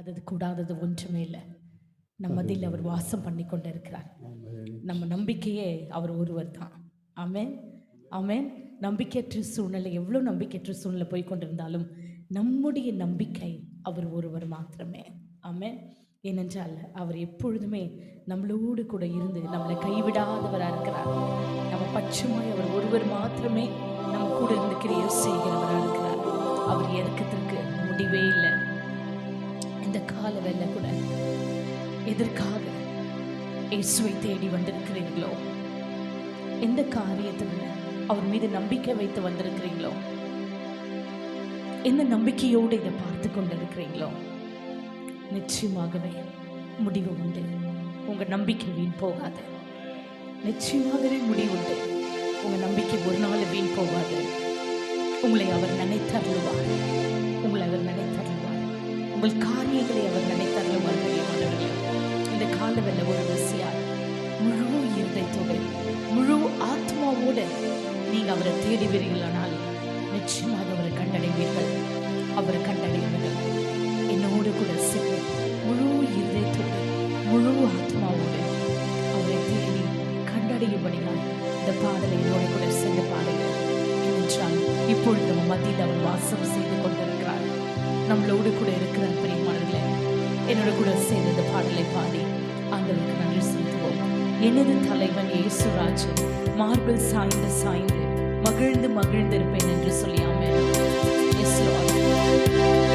அது கூடாதது ஒன்றுமே இல்லை. நம்ம மதியில் அவர் வாசம் பண்ணி கொண்டு இருக்கிறார் நம்ம நம்பிக்கையே அவர் ஒருவர் தான். ஆமேன். ஆமேன். நம்பிக்கையற்ற சூழ்நிலை எவ்வளோ நம்பிக்கையற்ற சூழ்நிலை போய் கொண்டிருந்தாலும் நம்முடைய நம்பிக்கை அவர் ஒருவர் மாத்திரமே. ஆமேன். ஏனென்றால் அவர் எப்பொழுதுமே நம்மளோடு கூட இருந்து நம்மளை கைவிடாதவராக இருக்கிறார். நம்ம பட்சமாய் அவர் ஒருவர் மாத்திரமே நம்ம கூட இருந்து கிரியை செய்கிறவராக இருக்கிறார். அவர் இறக்கத்திற்கு முடிவே இல்லை. இந்த கால வேலை கூட எதற்காக இயேசுவை தேடி வந்திருக்கிறீர்களோ? எந்த காரியத்தில் அவர் மீது நம்பிக்கை வைத்து வந்திருக்கிறீங்களோ எந்த நம்பிக்கையோடு இதை பார்த்து கொண்டிருக்கிறீங்களோ நிச்சயமாகவே முடிவு உண்டு. உங்க நம்பிக்கை வீண் போகாது. நிச்சயமாகவே முடிவு உண்டு. உங்க நம்பிக்கை ஒரு நாள் வீண் போகாது. உங்களை அவர் நினைத்தருளுவார். உங்களை அவர் நினைத்தார் உங்கள் காரியங்களை அவர் நினைத்தருளுவார் பிரியமானவர்களே இந்த என்ன ஒரு ருசியார் முழு இருதயத்தோடு முழு ஆத்மாவோடு நீங்க அவரை தேடுவீர்களானால் நிச்சயமாக அவரை கண்டடைவீர்கள். அவரை கண்டடைவீர்கள் என்னோடு கூட சேர்ந்து முழு இருதயத்தோடு முழு ஆத்மாவோடு அவரை தேடி கண்டடையும்படியால் இந்த பாடலை என்னோடு கூட சேர்ந்து பாடுங்கள். என்றால் இப்பொழுது மத்தியில் அவர் வாசம் செய்து நம்மளோடு கூட இருக்கிறார் பிரியமானவர்களே. என்னோட கூட சேர்ந்து இந்த பாடலை பாடி ஆண்டவருக்கு நன்றி செலுத்துவோம். எனது தலைவன் இயேசுராஜ் மார்பிள் சாய்ந்து சாய்ந்து மகிழ்ந்து மகிழ்ந்து இருப்பேன் என்று சொல்லியாமல் ஆமென். Yes,